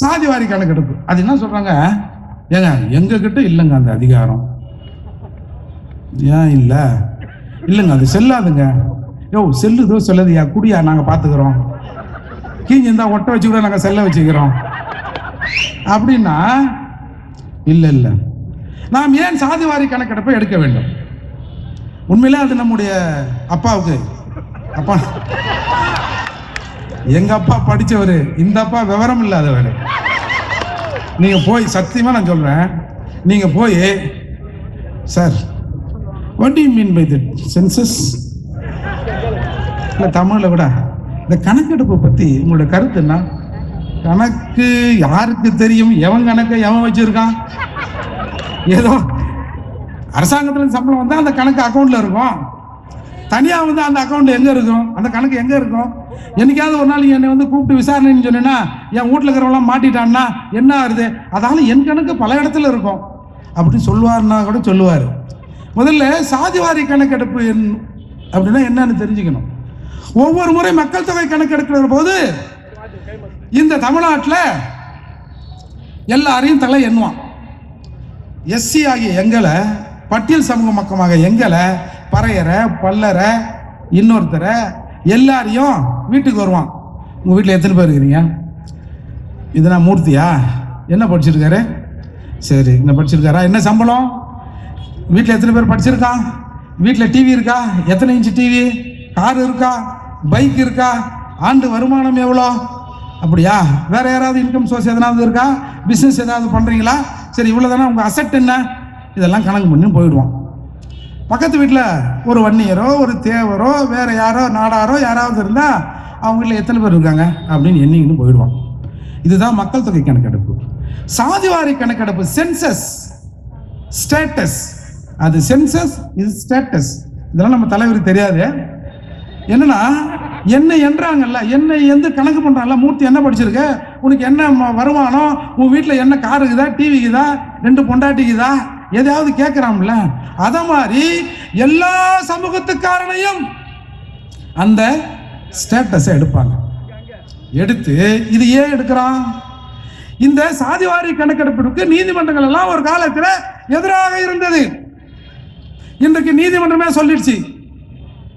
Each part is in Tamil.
சாதிவாரி கணக்கெடுப்பு. அது என்ன சொல்றாங்க? ஏங்க எங்க கிட்ட இல்லைங்க அந்த அதிகாரம். ஏன் இல்லை? இல்லைங்க அது செல்லாதுங்க. யோ செல்லுதோ செல்லுதியா? குடியா நாங்கள் பார்த்துக்கிறோம் கீஞ்சிருந்தா ஒட்டை வச்சு கூட நாங்கள் செல்ல வச்சுக்கிறோம். அப்படின்னா இல்லை இல்லை. நாம் ஏன் சாதிவாரி கணக்கெடுப்பை எடுக்க வேண்டும்? உண்மையிலே அது நம்முடைய அப்பாவுக்கு. அப்பா எங்கள் அப்பா படிச்சவர் இந்த அப்பா விவரம் இல்லாதவர். நீங்க போய் சத்தியமா நான் சொல்றேன். நீங்க போய் sir what you mean by that census இல்லை தமிழில் விட இந்த கணக்கெடுப்பை பற்றி உங்களோட கருத்து என்ன? கணக்கு யாருக்கு தெரியும்? எவன் கணக்கை எவன் வச்சுருக்கான்? ஏதோ அரசாங்கத்தில் சம்பளம் வந்தால் அந்த கணக்கு அக்கௌண்ட்டில் இருக்கும். தனியாக வந்து அந்த அக்கௌண்ட் எங்கே இருக்கும்? அந்த கணக்கு எங்கே இருக்கும்? என்னைக்காவது ஒரு நாள் என்னை வந்து கூப்பிட்டு விசாரணைன்னு சொன்னேன்னா என் வீட்டில் இருக்கிறவங்களாம் மாட்டிட்டான்னா என்ன ஆகுது? அதால் என் கணக்கு பல இடத்துல இருக்கும். அப்படின்னு சொல்லுவார்னா கூட சொல்லுவார். முதல்ல சாதிவாரி கணக்கெடுப்பு என்- அப்படின்னா என்னன்னு தெரிஞ்சுக்கணும். ஒவ்வொரு முறை மக்கள் தொகை கணக்கெடுக்கிற போது இந்த தமிழ்நாட்டில் எல்லாரையும் தலை எண்ணுவான். எஸ்சி ஆகிய எங்களை பட்டியல் சமூக மக்கமாக எங்களை பறையரை பல்லரை இன்னொருத்தரை எல்லாரையும் வீட்டுக்கு வருவான். உங்கள் வீட்டில் எத்தனை பேர் இருக்கிறீங்க? இது நான் மூர்த்தியா? என்ன படிச்சிருக்காரு? சரி என்ன படிச்சிருக்காரா? என்ன சம்பளம்? வீட்டில் எத்தனை பேர் படிச்சிருக்கான் வீட்டில் டிவி இருக்கா? எத்தனை இன்ச்சு டிவி கார் இருக்கா? பைக் இருக்கா? ஆண்டு வருமானம் எவ்வளோ? அப்படியா? வேறு யாராவது இன்கம் சோர்ஸ் எதனாவது இருக்கா? பிஸ்னஸ் ஏதாவது பண்ணுறீங்களா சரி இவ்வளோ தானே உங்கள் அசட் என்ன? இதெல்லாம் கணக்கு பண்ணி போயிடுவான். பக்கத்து வீட்டில் ஒரு வன்னியரோ ஒரு தேவரோ வேறு யாரோ நாடாரோ யாராவது இருந்தால் அவங்க வீட்டில் எத்தனை பேர் இருக்காங்க அப்படின்னு எண்ணிக்கின்னு போயிடுவான் இதுதான் மக்கள் தொகை கணக்கெடுப்பு. சாதிவாரி கணக்கெடுப்பு சென்சஸ் ஸ்டேட்டஸ் அது சென்சஸ் இது ஸ்டேட்டஸ் இதெல்லாம் நம்ம தலைவருக்கு தெரியாது. என்னன்னா என்ன என்றாங்கல்ல என்ன எந்த கணக்கு பண்ணுறாங்கல்ல மூர்த்தி என்ன படிச்சிருக்க? உனக்கு என்ன வருமானம்? உன் வீட்டில் என்ன காருக்குதா டிவிக்குதா ரெண்டு பொண்டாட்டிக்குதா? எதையாவது கேட்குறான்ல? அத மாதிரி எல்லா சமூகத்துக்காரனையும் அந்த ஸ்டேட்டஸை எடுப்பாங்க. எடுத்து இது ஏன் எடுக்கிறான்? இந்த சாதிவாரி கணக்கெடுப்பிற்கு நீதிமன்றங்கள் எல்லாம் ஒரு காலத்தில் எதிராக இருந்தது. இன்றைக்கு நீதிமன்றமே சொல்லிடுச்சு.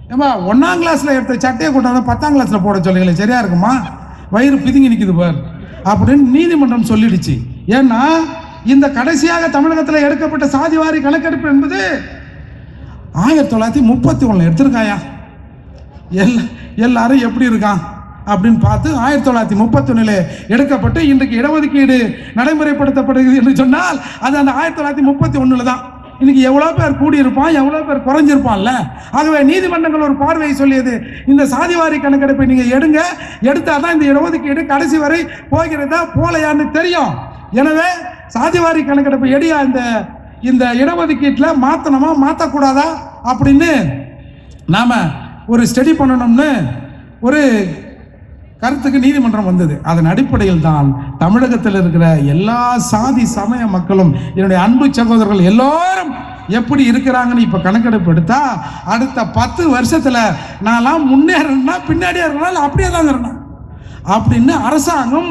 ஏமா ஒன்றாம் கிளாஸில் எடுத்த சட்டையை கொண்டாந்து பத்தாம் கிளாஸில் போட சொல்லுங்களே சரியா இருக்குமா? வயிறு பிதுங்கி நிற்குது பார். அப்படின்னு நீதிமன்றம் சொல்லிடுச்சு. ஏன்னா இந்த கடைசியாக தமிழகத்தில் எடுக்கப்பட்ட சாதிவாரி கணக்கெடுப்பு என்பது ஆயிரத்தி தொள்ளாயிரத்தி முப்பத்தி ஒன்றில் எடுத்திருக்காயா? எல் எல்லாரும் எப்படி இருக்கான்? அப்படின்னு பார்த்து ஆயிரத்தி தொள்ளாயிரத்தி முப்பத்தொன்னில் எடுக்கப்பட்டு இன்றைக்கு இடஒதுக்கீடு நடைமுறைப்படுத்தப்படுகிறது என்று சொன்னால் அது அந்த ஆயிரத்தி தொள்ளாயிரத்தி முப்பத்தி ஒன்றில் தான். இன்னைக்கு எவ்வளோ பேர் கூடியிருப்பான் எவ்வளோ பேர் குறைஞ்சிருப்பான்ல? ஆகவே நீதிமன்றங்கள் ஒரு பார்வையை சொல்லியது இந்த சாதிவாரி கணக்கெடுப்பை நீங்கள் எடுங்க எடுத்தால் தான் இந்த இடஒதுக்கீடு கடைசி வரை போகிறதா போலையான்னு தெரியும். எனவே சாதிவாரி கணக்கெடுப்பு எடியா இந்த இந்த இடஒதுக்கீட்டில் மாற்றணுமா மாற்றக்கூடாதா அப்படின்னு நாம் ஒரு ஸ்டடி பண்ணணும்னு ஒரு கருத்துக்கு நீதிமன்றம் வந்தது. அதன் அடிப்படையில் தான் தமிழகத்தில் இருக்கிற எல்லா சாதி சமய மக்களும் என்னுடைய அன்பு சகோதரர்கள் எல்லோரும் எப்படி இருக்கிறாங்கன்னு இப்போ கணக்கெடுப்பு எடுத்தா அடுத்த பத்து வருஷத்தில் நான்லாம் முன்னேறணும்னா பின்னாடியே இருக்கணும் இல்லை அப்படியே தான் இருக்கணும். அப்படின்னு அரசாங்கம்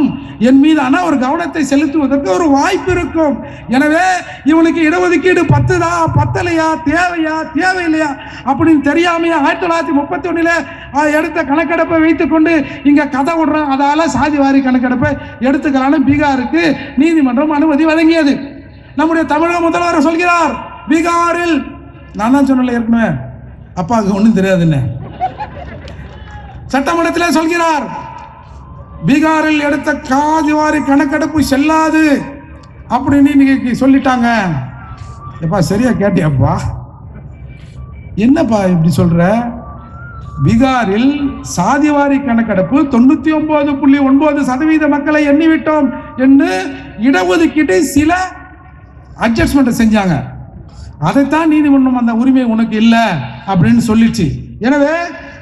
என் மீதான ஒரு கவனத்தை செலுத்துவதற்கு ஒரு வாய்ப்பு இருக்கும். எனவே இவனுக்கு இடஒதுக்கீடு பத்துதா பத்தலையா தேவையா தேவையில்லையா அப்படின்னு தெரியாமையா ஆயிரத்தி தொள்ளாயிரத்தி முப்பத்தி ஒண்ணுல எடுத்த கணக்கெடுப்பை வைத்துக்கொண்டு இங்க கதை விடுறான். அதால சாதிவாரி கணக்கெடுப்பை எடுத்துக்கலான்னு பீகாருக்கு நீதிமன்றம் அனுமதி வழங்கியது. நம்முடைய தமிழக முதல்வர் சொல்கிறார் பீகாரில் நான் தான் சொன்னல ஏற்கனவே. அப்பாவுக்கு ஒன்றும் தெரியாதுன்னு. சட்டமன்றத்தில் சொல்கிறார் பீகாரில் எடுத்த காதிவாரி கணக்கெடுப்பு செல்லாது அப்படின்னு இன்னைக்கு சொல்லிட்டாங்க. எப்பா சரியா கேட்டியாப்பா? என்னப்பா இப்படி சொல்ற? பீகாரில் சாதிவாரி கணக்கெடுப்பு தொண்ணூத்தி ஒன்பது புள்ளி ஒன்பது சதவீத மக்களை எண்ணிவிட்டோம் என்று இடஒதுக்கீட்டை சில அட்ஜஸ்ட்மெண்ட் செஞ்சாங்க. அதைத்தான் நீதிமன்றம் அந்த உரிமை உனக்கு இல்லை அப்படின்னு சொல்லிச்சு. எனவே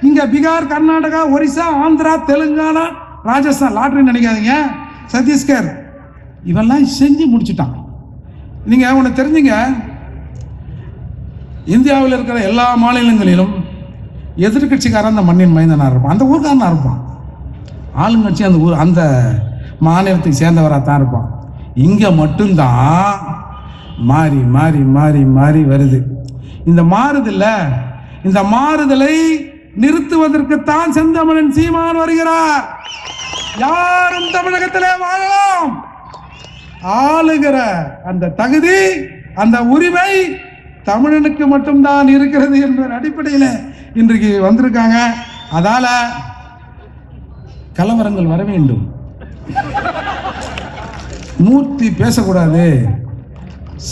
இங்க பீகார் கர்நாடகா ஒரிசா ஆந்திரா தெலுங்கானா ராஜஸ்தான் லாட்ரி நினைக்காதீங்க. சத்தீஸ்கர். இவெல்லாம் செஞ்சு முடிச்சுட்டான். நீங்கள் உனக்கு தெரிஞ்சுங்க. இந்தியாவில் இருக்கிற எல்லா மாநிலங்களிலும் எதிர்க்கட்சிக்காரன் அந்த மண்ணின் மைந்தனாக இருப்பான். அந்த ஊர்க்காரனா இருப்பான். ஆளுங்கட்சி அந்த ஊர் அந்த மாநிலத்தை சேர்ந்தவராக தான் இருப்பான். இங்கே மட்டும்தான் மாறி மாறி மாறி மாறி வருது. இந்த மாறுதல்ல இந்த மாறுதலை நிறுத்துவதற்குத்தான் செந்தமிழன் சீமான் வருகிறார். யாரும் தமிழகத்திலே வாழலாம். ஆளுகிற அந்த தகுதி அந்த உரிமை தமிழனுக்கு மட்டும்தான் இருக்கிறது என்ற அடிப்படையில் இன்றைக்கு வந்திருக்காங்க. அதால கலவரங்கள் வர வேண்டும். மூர்த்தி பேசக்கூடாது.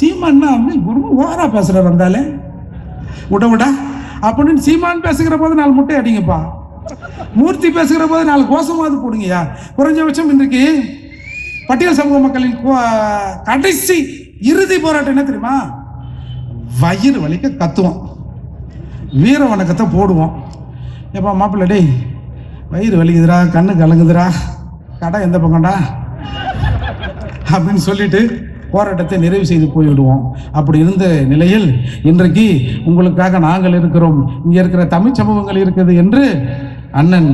சீமான்னா வந்து குரு ஓரா பேசுற வந்தாலே. விட விட அப்படின்னு சீமான் பேசுகிற போது நாலு முட்டை அடிங்கப்பா. மூர்த்தி பேசுகிற போது நாலு கோஷமாவது போடுங்கய்யா. குறைஞ்சபட்சம் இன்றைக்கு பட்டியல் சமூக மக்களின் கோ- கடைசி இறுதி போராட்டம் என்ன தெரியுமா? வயிறு வலிக்க கத்துவோம். வீர வணக்கத்தை போடுவோம். எப்பா மாப்பிள்ளை டேய் வயிறு வலிக்குதுடா கண்ணு கலங்குதுடா கடை எந்த பக்கம்டா? அப்படின்னு சொல்லிட்டு போராட்டத்தை நிறைவு செய்து போய்விடுவோம். அப்படி இருந்த நிலையில் இன்றைக்கு உங்களுக்காக நாங்கள் இருக்கிறோம். இங்கே இருக்கிற தமிழ் சமூகங்கள் இருக்குது என்று அண்ணன்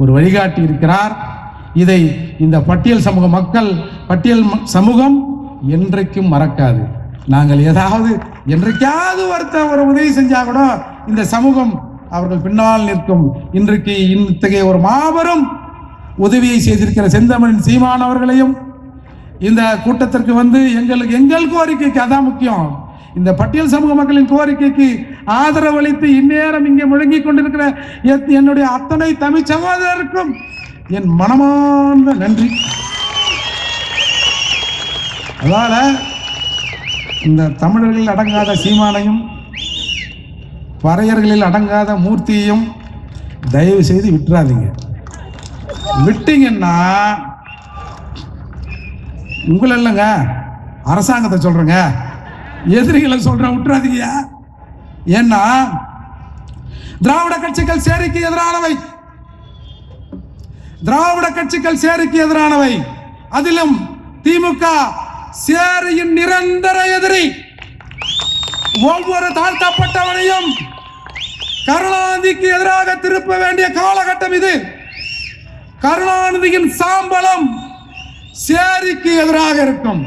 ஒரு வழிகாட்டி இருக்கிறார். இதை இந்த பட்டியல் சமூக மக்கள் பட்டியல் சமூகம் என்றைக்கும் மறக்காது. நாங்கள் ஏதாவது என்றைக்காவது ஒருத்த ஒரு உதவி செஞ்சா கூட இந்த சமூகம் அவர்கள் பின்னால் நிற்கும். இன்றைக்கு இத்தகைய ஒரு மாபெரும் உதவியை செய்திருக்கிற செந்தமிழன் சீமானவர்களையும் இந்த கூட்டத்திற்கு வந்து எங்களுக்கு எங்கள் கோரிக்கைக்கு அதான் முக்கியம். இந்த பட்டியல் சமூக மக்களின் கோரிக்கைக்கு ஆதரவு அளித்து இந்நேரம் இங்கே முழங்கிக் கொண்டிருக்கிற எத்- என்னுடைய அத்தனை தமிழ் சகோதரருக்கும் என் மனமார்ந்த நன்றி. அதால இந்த தமிழர்களில் அடங்காத சீமானையும் பறையர்களில் அடங்காத மூர்த்தியையும் தயவு செய்து விட்டுறாதீங்க. விட்டீங்கன்னா உங்களை இல்லைங்க அரசாங்கத்தை சொல்றேங்க. எதிரிகளை சொல்றேன் விட்டுறாதீங்க. ஏன்னா திராவிட கட்சிகள் சேரிக்கு எதிரானவை. திராவிட கட்சிகள் சேரிக்கு எதிரானவை. அதிலும் திமுக சேரியின் நிரந்தர எதிரி. ஒவ்வொரு தாழ்த்தப்பட்டவனையும் கருணாநிதிக்கு எதிராக திருப்ப வேண்டிய காலகட்டம் இது. கருணாநிதியின் சாம்பலம் சேரிக்கு எதிராக இருக்கும்.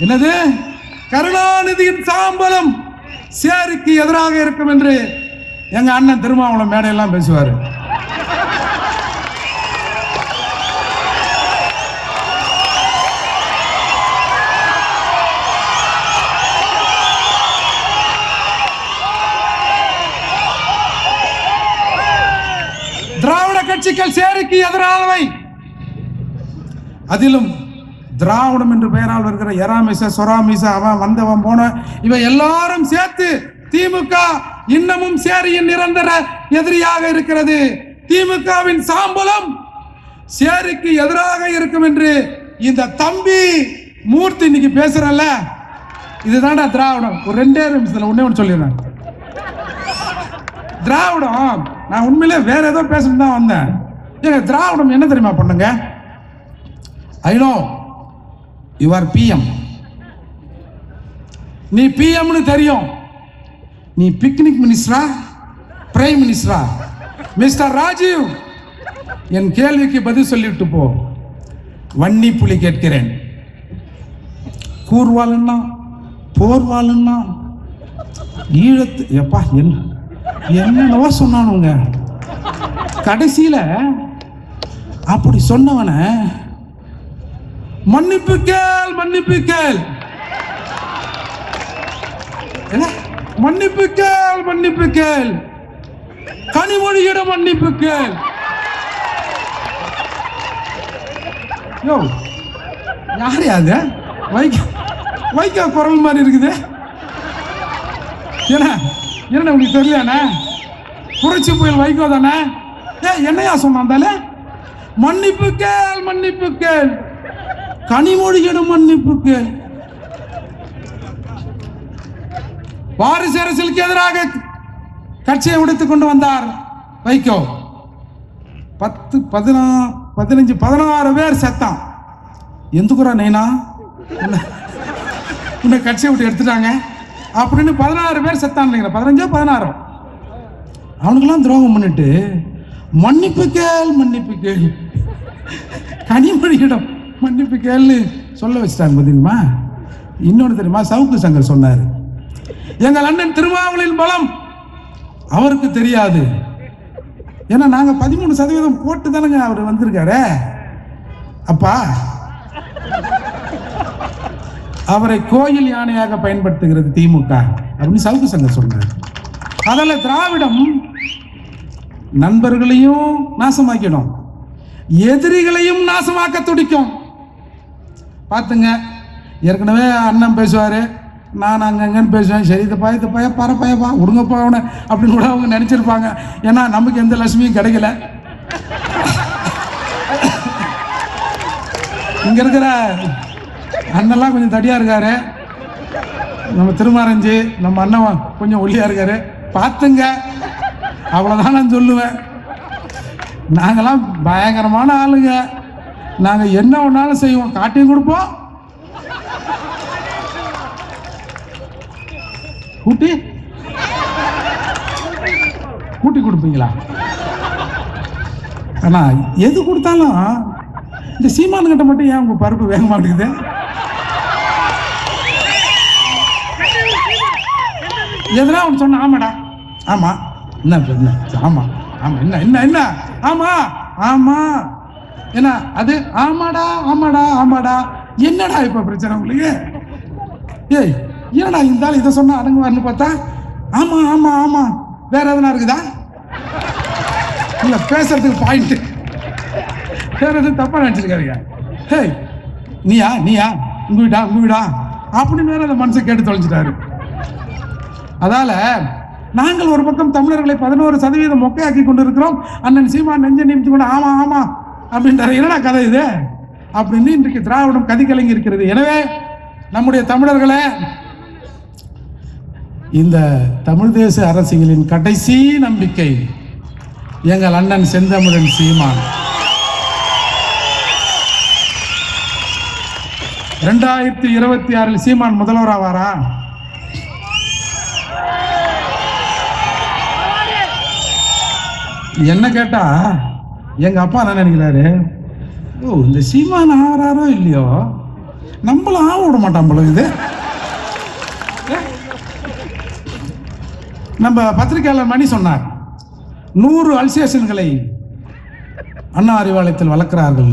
என்னது? கருணாநிதியின் சாம்பலம் சேரிக்கு எதிராக இருக்கும் என்று எங்க அண்ணன் திருமாவளம் மேடையெல்லாம் பேசுவார். திராவிட கட்சிகள் சேரிக்கு எதிரானவை. அதிலும் திராவிடம் என்று பெயரால் வருகிற எராமிச சொராமிச அவன் வந்தவன் போன இவன் எல்லாரும் சேர்த்து திமுக இன்னமும் சேரியின் நிரந்தர எதிரியாக இருக்கிறது. திமுகவின் சாம்பலம் சேரிக்கு எதிராக இருக்கும் என்று இந்த தம்பி மூர்த்தி இன்னைக்கு பேசுறல்ல. இதுதான்டா திராவிடம். ஒரு ரெண்டே நிமிஷத்துல ஒன்னே ஒன்று சொல்லிடுறேன். திராவிடம் நான் உண்மையிலே வேற ஏதோ பேசணும் தான் வந்தேன். ஏங்க திராவிடம் என்ன தெரியுமா பண்ணுங்க? I know your you are PM நீ பிஎம்னு தெரியும். நீ பிக்னிக் மினிஸ்டரா பிரைம் மினிஸ்டரா மிஸ்டர் ராஜீவ் என் கேள்விக்கு பதில் சொல்லிவிட்டு போ. வன்னி புலி கேட்கிறேன். கூர்வாளுன்னா போர்வாளுன்னா ஈழத்து எப்பா என்ன? என்னென்னவோ சொன்னானுங்க. கடைசியில் அப்படி சொன்னவனை மன்னிப்பு கேள் மன்னிப்பு கேள். என்ன? மன்னிப்பு கேள் மன்னிப்பு கேள். கனிமொழியிடம் மன்னிப்பு கேள். யோ யார் அது? வைக்க வைக்க குரல் மாதிரி இருக்குது. என்ன? என்ன உங்களுக்கு தெரியலண்ணே புரட்சி புயல் வைக்கோ தானே? ஏ என்னையா சொன்னாந்தால மன்னிப்பு கேள் மன்னிப்பு கேள். கனிமொழியிடம் மன்னிப்புக்கு. வாரிசு அரசியலுக்கு எதிராக கட்சியை உடைத்துக் கொண்டு வந்தார் வைகோ. பத்து பதினா பதினஞ்சு பதினாறு பேர் செத்தான் எந்துக்குறா நைனா? உன்னை- கட்சியை விட்டு எடுத்துட்டாங்க. அப்படின்னு பதினாறு பேர் செத்தான் நினைக்கிறேன் பதினஞ்சோ பதினாறோ? அவனுக்கெல்லாம் துரோகம் பண்ணிட்டு மன்னிப்பு கேள் மன்னிப்பு கேள். கனிமொழியிடம் மன்னிப்பு கேள்வி சொல்ல வச்சிட்டாங்க பார்த்தீங்களா இன்னொன்று தெரியுமா? சவுக்கு சங்கர் சொன்னார். எங்கள் அண்ணன் திருமாவளின் பலம். அவருக்கு தெரியாது. ஏன்னா நாங்கள் பதிமூணு சதவீதம் போட்டு தானேங்க அவர் வந்திருக்காரு. அப்பா. அவரை கோயில் யானையாக பயன்படுத்துகிறது திமுக. அப்படின்னு சவுக்கு சங்கர் சொன்னார். அதில் திராவிடம் நண்பர்களையும் நாசமாக்கிடும். எதிரிகளையும் நாசமாக்க துடிக்கும். பார்த்துங்க. ஏற்கனவே அண்ணன் பேசுவார். நான் அங்கங்கன்னு பேசுவேன். சரி இந்த பய இது பய பர பயப்பா விடுங்கப்பா அவனை அப்படின்னு கூட அவங்க நினச்சிருப்பாங்க. ஏன்னா நமக்கு எந்த லட்சுமியும் கிடைக்கல. இங்கே இருக்கிற அண்ணெல்லாம் கொஞ்சம் தடியாக இருக்காரு. நம்ம திருமாரஞ்சி நம்ம அண்ணன் கொஞ்சம் ஒல்லியாக இருக்காரு. பார்த்துங்க. அவ்வளோதான் நான் சொல்லுவேன். நாங்களாம் பயங்கரமான ஆளுங்க. நாங்கள் என்ன ஒன்றாலும் செய்வோம். காட்டியும் கொடுப்போம். கூட்டி? கூட்டி கொடுப்பீங்களா? அண்ணா எது கொடுத்தாலும் இந்த சீமானுங்கிட்ட மட்டும் ஏன் உங்கள் பருப்பு வேக மாட்டேங்குது? எதனா ஒன்று சொன்ன ஆமாடா. ஆமா. என்ன என்ன ஆமா. ஆமா என்ன என்ன என்ன? ஆமா ஆமா. என்ன அது ஆமாடா ஆமாடா ஆமாடா. என்னடா இப்ப பிரச்சனை உங்களுக்கு? ஏய் என்னடா இந்த ஆள் இதை சொன்னா அடங்குவார்னு பார்த்தா ஆமா ஆமா ஆமா. வேற எதனா இருக்குதா? இல்ல பேசுறதுக்கு பாயிண்ட் வேற எதுவும் தப்பா நினைச்சிருக்காருங்க ஹேய் நீயா நீயா? உங்க வீடா உங்க வீடா? அப்படின்னு வேற அந்த மனசை கேட்டு தொலைஞ்சிட்டாரு. அதால நாங்கள் ஒரு பக்கம் தமிழர்களை பதினோரு சதவீதம் மொக்கையாக்கி கொண்டிருக்கிறோம். அண்ணன் சீமான் நெஞ்ச நிமித்து கொண்டு ஆமா ஆமா. அப்படின்றாரு. என்னடா கதை இது? அப்படின்னு இன்றைக்கு திராவிடம் கதி கலங்கி இருக்கிறது. எனவே நம்முடைய தமிழர்களே இந்த தமிழ் தேச அரசியலின் கடைசி நம்பிக்கை எங்கள் அண்ணன் செந்தமிழன் சீமான். ரெண்டாயிரத்தி இருபத்தி ஆறில் சீமான் முதல்வர் ஆவாரா? என்ன கேட்டா எங்க அப்பா என்ன நினைக்கிறாரு? ஓ இந்த சீமான் ஆறாரோ இல்லையோ? நம்மளும் ஆவ விட மாட்டான் போல இது நம்ம பத்திரிகையாளர் மணி சொன்னார் நூறு அல்சேஷன்களை அண்ணா அறிவாலயத்தில் வளர்க்கிறார்கள்.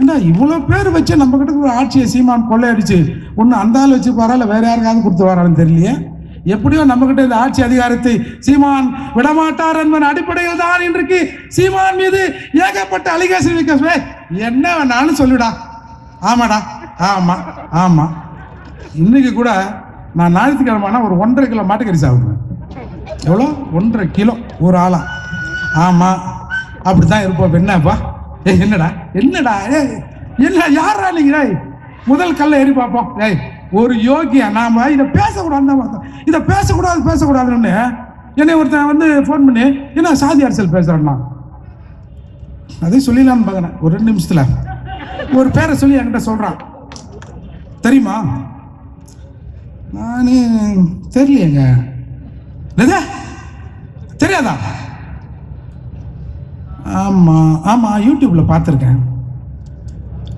ஏன்னா இவ்வளோ பேர் வச்சு நம்ம கிட்ட ஒரு ஆட்சியை சீமான் கொள்ளையடிச்சு ஒன்று அந்த ஆள் வச்சு வரால வேற யாருக்காவது கொடுத்து வரான்னு தெரியலையே? எப்படியோ நம்ம கிட்ட இந்த ஆட்சி அதிகாரத்தை சீமான் விடமாட்டார் என்பதன் அடிப்படையில் தான் இன்றைக்கு சீமான் மீது ஏகப்பட்ட அலிகேஷன் வைக்க என்ன வேணாலும் சொல்லுடா. ஆமாடா. ஆமா. ஆமா. இன்னைக்கு கூட நான் ஞாயிற்றுக்கிழமைனா ஒரு ஒன்றரை கிலோ மாட்டுக்கறி சாப்பிடுவேன். எவ்வளோ? ஒன்றரை கிலோ. ஒரு ஆளா. ஆமாம் அப்படி தான் இருப்போம் என்னப்பா ஏய் என்னடா? என்னடா? ஏய் என்ன? யாரா நீங்க? ஏய் முதல் கல்லை ஏறி பார்ப்போம். ஏய் ஒரு யோகியா நாம இதை பேசக்கூடாதுன்னு பார்த்தோம். இதை பேசக்கூடாது பேசக்கூடாதுன்னு. என்னை ஒருத்தன் வந்து ஃபோன் பண்ணி என்ன சாதி அரசியல் பேசுறேன்னா? அதையும் சொல்லிடலான்னு பார்க்குறேன். ஒரு ரெண்டு நிமிஷத்தில். ஒரு பேரை சொல்லி என்கிட்ட சொல்கிறான் தெரியுமா? நான் தெரியலையேங்க. தெரியாதா? ஆமாம் ஆமாம் யூடியூப்பில் பார்த்துருக்கேன்.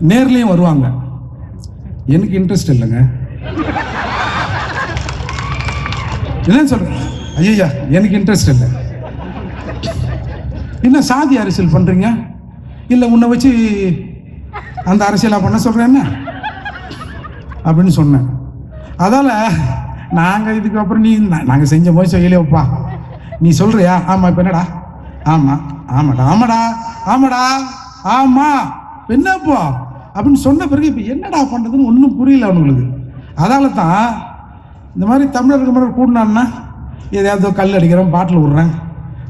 நேர்லேயும் வருவாங்க. எனக்கு இன்ட்ரெஸ்ட் இல்லைங்க. என்ன சொல்றேன் ஐயா எனக்கு இன்ட்ரெஸ்ட் இல்லை. என்ன சாதி அரசியல் பண்றீங்க? இல்லை உன்னை வச்சு அந்த அரசியலா பண்ண சொல்றேன் என்ன? அப்படின்னு சொன்னேன். அதால நாங்க இதுக்கப்புறம் நீ நா- நாங்க செஞ்ச போய் செய்யலையோப்பா நீ சொல்றியா? ஆமா இப்ப என்னடா? ஆமா ஆமாடா ஆமாடா ஆமாடா ஆமா. என்னப்பா? என்னப்போ அப்படின்னு சொன்ன பிறகு இப்ப என்னடா பண்றதுன்னு ஒன்றும் புரியல அவனுங்களுக்கு. அதால தான் இந்த மாதிரி தமிழர்கள் முறை கூடினான்னா எதையாவது கல் அடிக்கிறேன் பாட்டில் விட்றேன்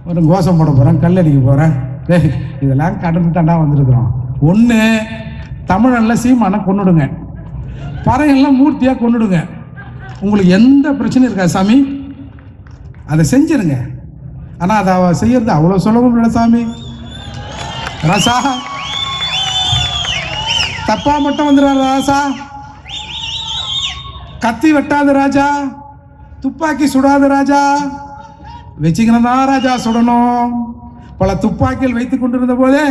ஒரு கோஷம் போட போகிறேன் கல் அடிக்க போகிறேன் டேய் இதெல்லாம் கடந்து தாண்டா வந்திருக்கிறோம். ஒன்று தமிழனில் சீமானை கொண்டுடுங்க பறையெல்லாம் மூர்த்தியாக கொன்னுடுங்க. உங்களுக்கு எந்த பிரச்சனையும் இருக்கா சாமி. அதை செஞ்சிருங்க. ஆனால் அதை அவள் செய்யறது அவ்வளோ சுலபம் இல்லை சாமி. ராசா. தப்பா மட்டும் வந்துடுறாரு ராசா. கத்தி வெட்டாத ராஜா துப்பாக்கி சுடாத ராஜா. வச்சுக்கணும் தான் ராஜா சுடணும். பல துப்பாக்கிகள் வைத்து கொண்டிருந்த போதே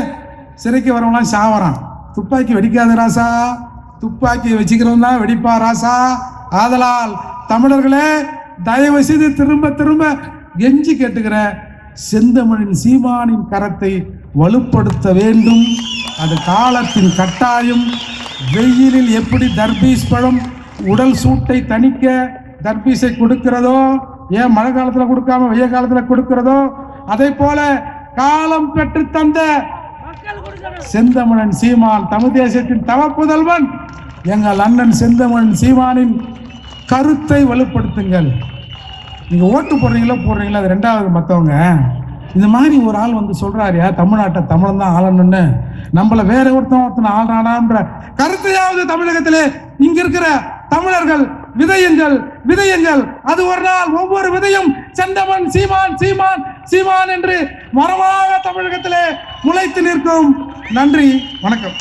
சிறைக்கு வரவங்களாம் சாவறான். துப்பாக்கி வெடிக்காத ராசா துப்பாக்கி வச்சுக்கிறவன் தான் வெடிப்பா ராசா. ஆதலால் தமிழர்களே தயவு செய்து திரும்ப திரும்ப கெஞ்சி கேட்டுக்கிற செந்தமிழின் சீமானின் கரத்தை வலுப்படுத்த வேண்டும். அது காலத்தின் கட்டாயம். வெயிலில் எப்படி தர்பீஸ் பழம் உடல் சூட்டை தணிக்க தர்பீஸை கொடுக்கிறதோ ஏன் மழை காலத்தில் கொடுக்காம வெய்ய காலத்தில் கொடுக்கிறதோ அதே போல காலம் பெற்று தந்த செந்தமிழன் சீமான் தமிழ் தேசத்தின் தவ புதல்வன். எங்கள் அண்ணன் செந்தமிழன் சீமானின் கருத்தை வலுப்படுத்துங்கள். நீங்க ஓட்டு போடுறீங்களோ போடுறீங்களோ அது ரெண்டாவது மற்றவங்க இந்த மாதிரி ஒரு ஆள் வந்து சொல்றாருயா தமிழ்நாட்டை தமிழன் தான் ஆளணும்னு. நம்மள வேற ஒருத்தன் ஒருத்தன் ஆள்றானான்ற கருத்தையாவது தமிழகத்திலே இங்க இருக்கிற தமிழர்கள் விதையுங்கள் விதையுங்கள். அது ஒரு நாள் ஒவ்வொரு விதையும் செந்தமன் சீமான் சீமான் சீமான் என்று மரமாக தமிழகத்திலே முளைத்து நிற்கும். நன்றி வணக்கம்.